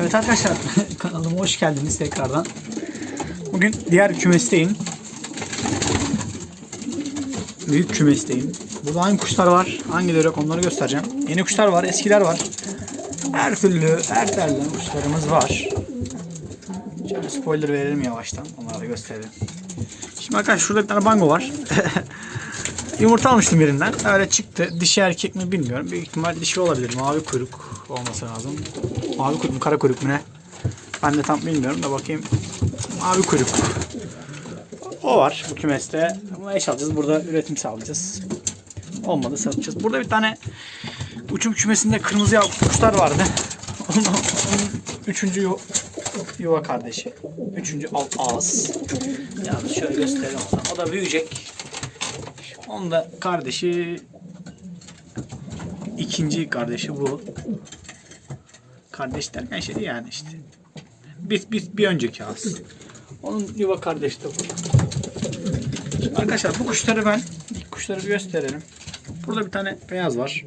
Evet arkadaşlar kanalıma hoş geldiniz tekrardan. Bugün diğer kümesteyim. Büyük kümesteyim. Burada hangi kuşlar var, hangileri yok onları göstereceğim. Yeni kuşlar var, eskiler var. Her türlü, her türlü kuşlarımız var. Şöyle spoiler verelim yavaştan. Onları da gösterelim. Şimdi arkadaşlar şurada bir tane bango var. Yumurta almıştım birinden. Öyle çıktı. Dişi erkek mi bilmiyorum. Büyük ihtimal dişi olabilir. Mavi kuyruk olması lazım. Mavi kuyruk mu kara kuyruk mu ne? Ben de tam bilmiyorum da bakayım. Mavi kuyruk. O var bu kümeste. Bunu eş alacağız. Burada üretim sağlayacağız. Olmadı satacağız. Burada bir tane uçum kümesinde kırmızı yavru kuşlar vardı. Onun, onun üçüncü yu- yuva kardeşi. Üçüncü alt ağız. Yalnız şöyle gösterelim. O da büyüyecek. Onun da kardeşi ikinci kardeşi bu. Kardeş derken şey yani işte. Bir, bir, bir önceki ağız. Onun yuva kardeşi de bu. Şimdi arkadaşlar bu kuşları ben ilk kuşları gösterelim. Burada bir tane beyaz var.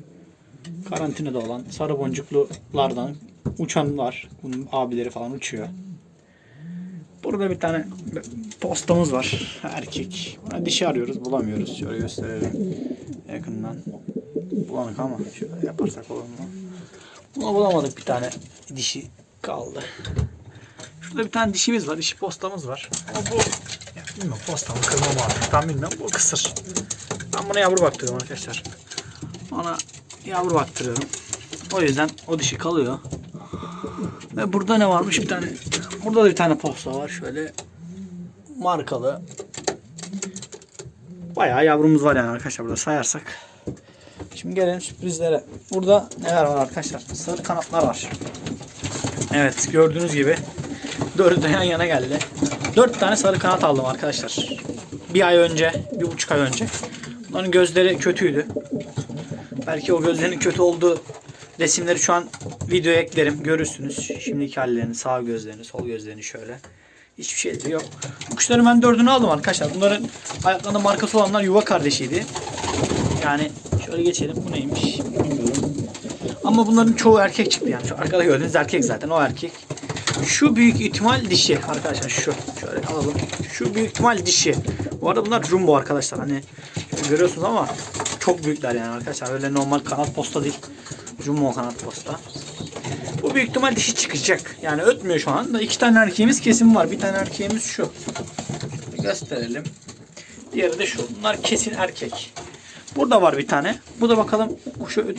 Karantinada olan sarı boncuklulardan uçan var. Bunun abileri falan uçuyor. Burada bir tane postamız var. Erkek. Buna dişi arıyoruz. Bulamıyoruz. Şöyle gösterelim. Yakından. Bulanık ama şöyle yaparsak olur mu? Buna bulamadık bir tane dişi kaldı. Şurada bir tane dişimiz var. Dişi postamız var. Ama bu ya bilmiyorum posta kırma mı artık tam bilmiyorum. Bu kısır. Ben buna yavru baktırıyorum arkadaşlar. Ona yavru baktırıyorum. O yüzden o dişi kalıyor. Ve burada ne varmış bir tane. Burada da bir tane posta var şöyle markalı. Bayağı yavrumuz var yani arkadaşlar burada sayarsak. Şimdi gelelim sürprizlere. Burada neler var arkadaşlar? Sarı kanatlar var. Evet gördüğünüz gibi dördü de yan yana geldi. Dört tane sarı kanat aldım arkadaşlar. Bir ay önce, bir buçuk ay önce. Bunların gözleri kötüydü. Belki o gözlerin kötü olduğu resimleri şu an videoya eklerim. Görürsünüz. Şimdiki hallerini, sağ gözlerini, sol gözlerini şöyle. Hiçbir şey yok. Bu kuşların ben dördünü aldım arkadaşlar. Bunların ayaklarında markası olanlar yuva kardeşiydi. Yani şöyle geçelim. Bu neymiş? Bilmiyorum. Ama bunların çoğu erkek çıktı yani. Şu arkada gördüğünüz erkek zaten. O erkek. Şu büyük ihtimal dişi arkadaşlar şu. Şöyle alalım. Şu büyük ihtimal dişi. Bu arada bunlar jumbo arkadaşlar. Hani görüyorsunuz ama çok büyükler yani arkadaşlar. Öyle normal kanat posta değil. Jumbo kanat posta. Bu büyük ihtimal dişi çıkacak. Yani ötmüyor şu anda. İki tane erkeğimiz kesin var. Bir tane erkeğimiz şu. Gösterelim. Diğeri de şu. Bunlar kesin erkek. Burada var bir tane. Bu da bakalım öt...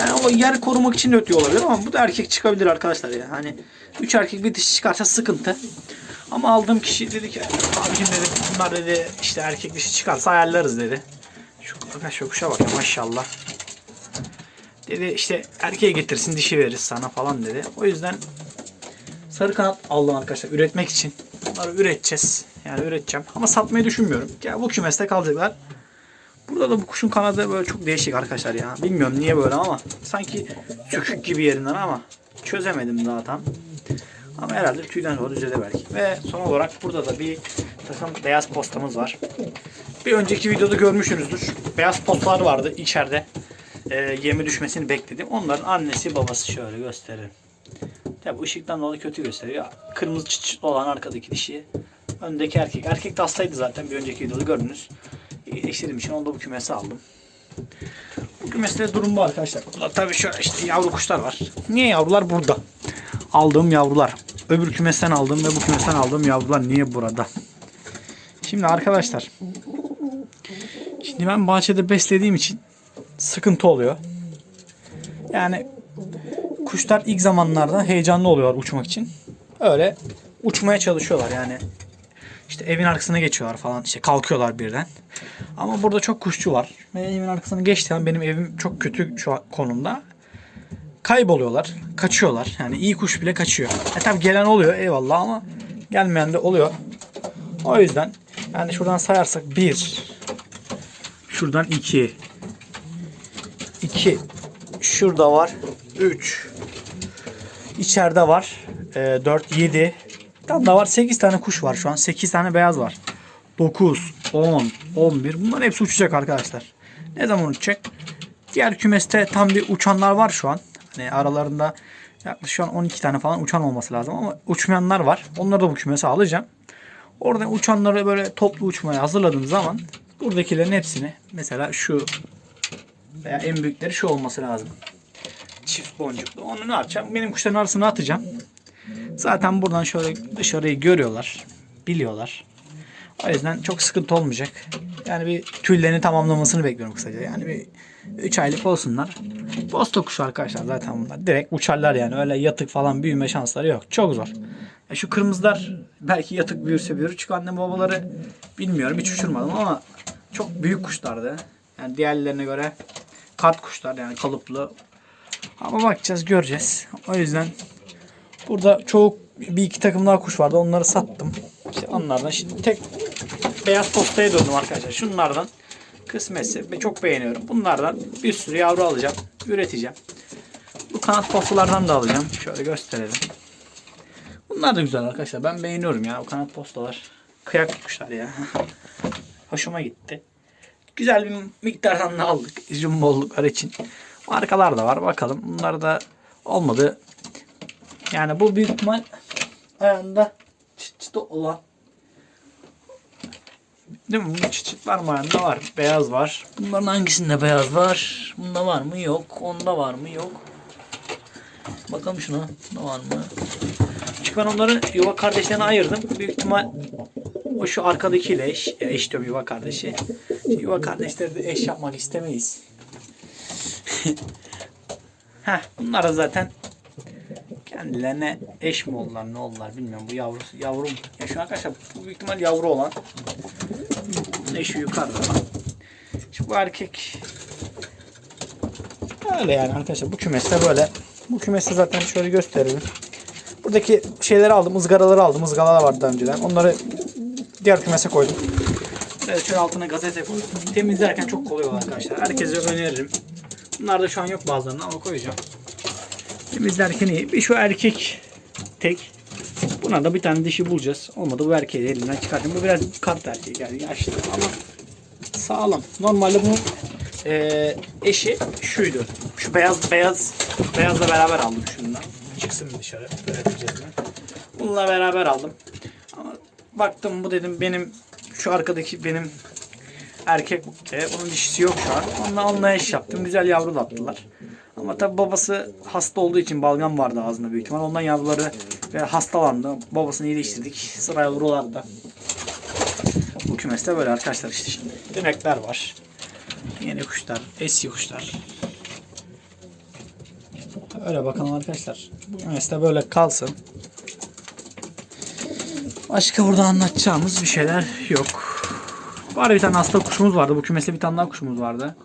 Yani o yer korumak için de ötüyor olabilir ama bu da erkek çıkabilir arkadaşlar ya. Hani üç erkek bir dişi çıkarsa sıkıntı. Ama aldığım kişi dedi ki abicim dedi bunlar dedi işte erkek dişi çıkarsa ayarlarız dedi. Şu arkadaş kuşa bak maşallah. Dedi işte erkeğe getirsin dişi veririz sana falan dedi. O yüzden sarı kanat aldım arkadaşlar üretmek için. Bunları üreteceğiz. Yani üreteceğim. Ama satmayı düşünmüyorum. Ya bu kümeste kalacaklar. Burada da bu kuşun kanadı böyle çok değişik arkadaşlar ya. Bilmiyorum niye böyle ama sanki sökük gibi yerinden ama çözemedim daha tam. Ama herhalde tüyden sonra düzelir belki. Ve son olarak burada da bir takım beyaz postamız var. Bir önceki videoda görmüşsünüzdür. Beyaz postlar vardı içeride. Ee, yemi düşmesini bekledim. Onların annesi babası şöyle gösterelim. Tabi ışıktan dolayı kötü gösteriyor. Kırmızı çıt çıt olan arkadaki dişi. Öndeki erkek. Erkek de hastaydı zaten bir önceki videoda gördünüz. İyileştirdiğim için onu da bu kümese aldım. Bu kümeste durum bu arkadaşlar. Burada tabii şöyle işte yavru kuşlar var. Niye yavrular burada? Aldığım yavrular. Öbür kümesten aldığım ve bu kümesten aldığım yavrular niye burada? Şimdi arkadaşlar. Şimdi ben bahçede beslediğim için sıkıntı oluyor. Yani kuşlar ilk zamanlarda heyecanlı oluyorlar uçmak için. Öyle uçmaya çalışıyorlar yani. İşte evin arkasına geçiyorlar falan. işte kalkıyorlar birden. Ama burada çok kuşçu var. Ve evin arkasına geçtiği an benim evim çok kötü şu konumda. Kayboluyorlar. Kaçıyorlar. Yani iyi kuş bile kaçıyor. E tabi gelen oluyor eyvallah ama gelmeyen de oluyor. O yüzden yani şuradan sayarsak 1 Şuradan 2 2 Şurada var. 3 İçeride var. 4 7 bir tane daha var. 8 tane kuş var şu an. 8 tane beyaz var. 9 10 11 bunların hepsi uçacak arkadaşlar. Ne zaman uçacak? Diğer kümeste tam bir uçanlar var şu an. E, aralarında yaklaşık şu an 12 tane falan uçan olması lazım ama uçmayanlar var. Onları da bu kümese alacağım. Orada uçanları böyle toplu uçmaya hazırladığım zaman buradakilerin hepsini mesela şu veya en büyükleri şu olması lazım. Çift boncuklu. Onu ne yapacağım? Benim kuşların arasına atacağım. Zaten buradan şöyle dışarıyı görüyorlar. Biliyorlar. O yüzden çok sıkıntı olmayacak. Yani bir tüllerini tamamlamasını bekliyorum kısaca. Yani bir 3 aylık olsunlar. Posta kuşu arkadaşlar zaten bunlar. Direkt uçarlar yani. Öyle yatık falan büyüme şansları yok. Çok zor. Ya şu kırmızılar belki yatık büyürse büyür. Çünkü anne babaları bilmiyorum. Hiç uçurmadım ama çok büyük kuşlardı. Yani diğerlerine göre kart kuşlar yani kalıplı. Ama bakacağız göreceğiz. O yüzden burada çok bir iki takım daha kuş vardı. Onları sattım. İşte onlardan şimdi tek beyaz postaya döndüm arkadaşlar. Şunlardan kısmetse çok beğeniyorum. Bunlardan bir sürü yavru alacağım. Üreteceğim. Bu kanat postalardan da alacağım. Şöyle gösterelim. Bunlar da güzel arkadaşlar. Ben beğeniyorum ya. O kanat postalar. Kıyak kuşlar ya. Hoşuma gitti. Güzel bir miktardan da aldık. Jumbolluklar için. Markalar da var. Bakalım. Bunlar da olmadı. Yani bu büyük ihtimal ayağında çıt çıtı olan Değil mi? Bunun çıt çıt var mı ayağında? Var. Beyaz var. Bunların hangisinde beyaz var? Bunda var mı? Yok. Onda var mı? Yok. Bakalım şuna. Bunda var mı? Çünkü ben onları yuva kardeşlerine ayırdım. Büyük ihtimal o şu arkadakiyle eş, eş diyorum yuva kardeşi. Yuva kardeşleri de eş yapmak istemeyiz. Heh, bunlar da zaten kendilerine eş mi oldular ne oldular bilmiyorum. Bu yavru, yavru mu? Ya şu arkadaşlar bu büyük ihtimal yavru olan. Bunun eşi yukarıda. Şimdi bu erkek öyle yani arkadaşlar bu kümeste böyle. Bu kümeste zaten şöyle gösterelim. Buradaki şeyleri aldım, ızgaraları aldım. Izgaralar vardı daha önceden. Onları diğer kümese koydum. Evet, altına gazete koydum. Temizlerken çok kolay olur arkadaşlar. Herkese öneririm. Bunlar da şu an yok bazılarında ama koyacağım. Temizlerken iyi. Bir şu erkek tek. Buna da bir tane dişi bulacağız. Olmadı bu erkeği de elinden çıkartayım. Bu biraz kart erkeği yani yaşlı ama sağlam. Normalde bunun eee, eşi şuydu. Şu beyaz beyaz beyazla beraber aldım şundan. Çıksın dışarı. Öğreteceğiz. Bununla beraber aldım. Ama baktım bu dedim benim şu arkadaki benim erkek de onun dişisi yok şu an. Onunla eş yaptım. Güzel yavru da attılar. Ama tabi babası hasta olduğu için balgam vardı ağzında büyük ihtimal. Ondan yavruları ve hastalandı. Babasını iyileştirdik. Sıra yavrularda. Bu kümeste böyle arkadaşlar işte şimdi. Dönekler var. Yeni kuşlar, eski kuşlar. Öyle bakalım arkadaşlar. Bu kümeste böyle kalsın. Başka burada anlatacağımız bir şeyler yok. Var bir tane hasta kuşumuz vardı. Bu kümeste bir tane daha kuşumuz vardı.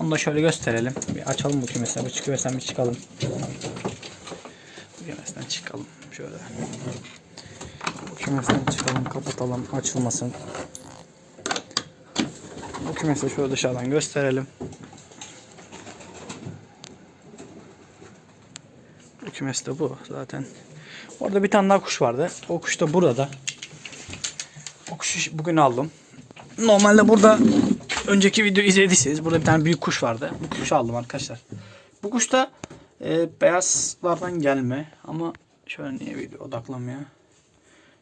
Onu da şöyle gösterelim. Bir açalım bu kümesi. Bu kümesten bir çıkalım. Bu kümesten çıkalım. Şöyle. Bu kümesten çıkalım. Kapatalım. Açılmasın. Bu kümesi şöyle dışarıdan gösterelim. Bu kümes de bu zaten. Orada bir tane daha kuş vardı. O kuş da burada. O kuşu bugün aldım. Normalde burada önceki video izlediyseniz burada bir tane büyük kuş vardı. Bu kuşu aldım arkadaşlar. Bu kuş da e, beyazlardan gelme ama şöyle niye video odaklanmıyor?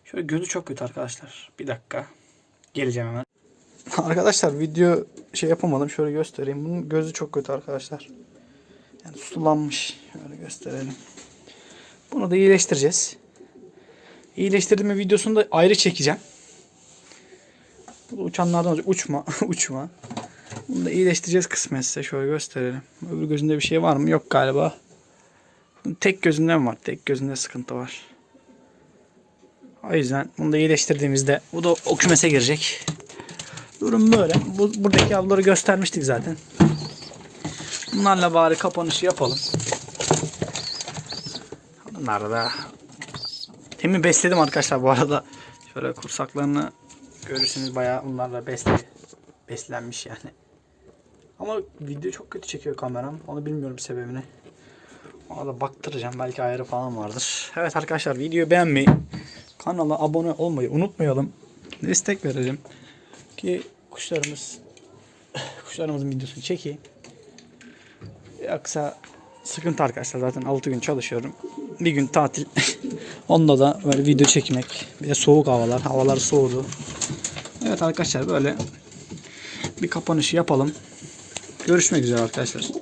Şöyle gözü çok kötü arkadaşlar. Bir dakika. Geleceğim hemen. Arkadaşlar video şey yapamadım. Şöyle göstereyim. Bunun gözü çok kötü arkadaşlar. Yani sulanmış. Şöyle gösterelim. Bunu da iyileştireceğiz. İyileştirdiğim videosunu da ayrı çekeceğim. Bu uçanlardan olacak. Uçma. uçma. Bunu da iyileştireceğiz kısmetse. Şöyle gösterelim. Öbür gözünde bir şey var mı? Yok galiba. Tek gözünde var? Tek gözünde sıkıntı var. O yüzden bunu da iyileştirdiğimizde bu da o kümese girecek. Durum böyle. Bu, buradaki yavruları göstermiştik zaten. Bunlarla bari kapanışı yapalım. Bunlar da Temin besledim arkadaşlar bu arada. Şöyle kursaklarını görürsünüz bayağı bunlarla besle beslenmiş yani. Ama video çok kötü çekiyor kameram. Onu bilmiyorum sebebini. Ona da baktıracağım. Belki ayarı falan vardır. Evet arkadaşlar videoyu beğenmeyi, kanala abone olmayı unutmayalım. Destek verelim. Ki kuşlarımız kuşlarımızın videosunu çekeyim. Yoksa sıkıntı arkadaşlar. Zaten 6 gün çalışıyorum. Bir gün tatil. Onda da böyle video çekmek. Bir de soğuk havalar. Havalar soğudu. Evet arkadaşlar böyle bir kapanışı yapalım. Görüşmek üzere arkadaşlar.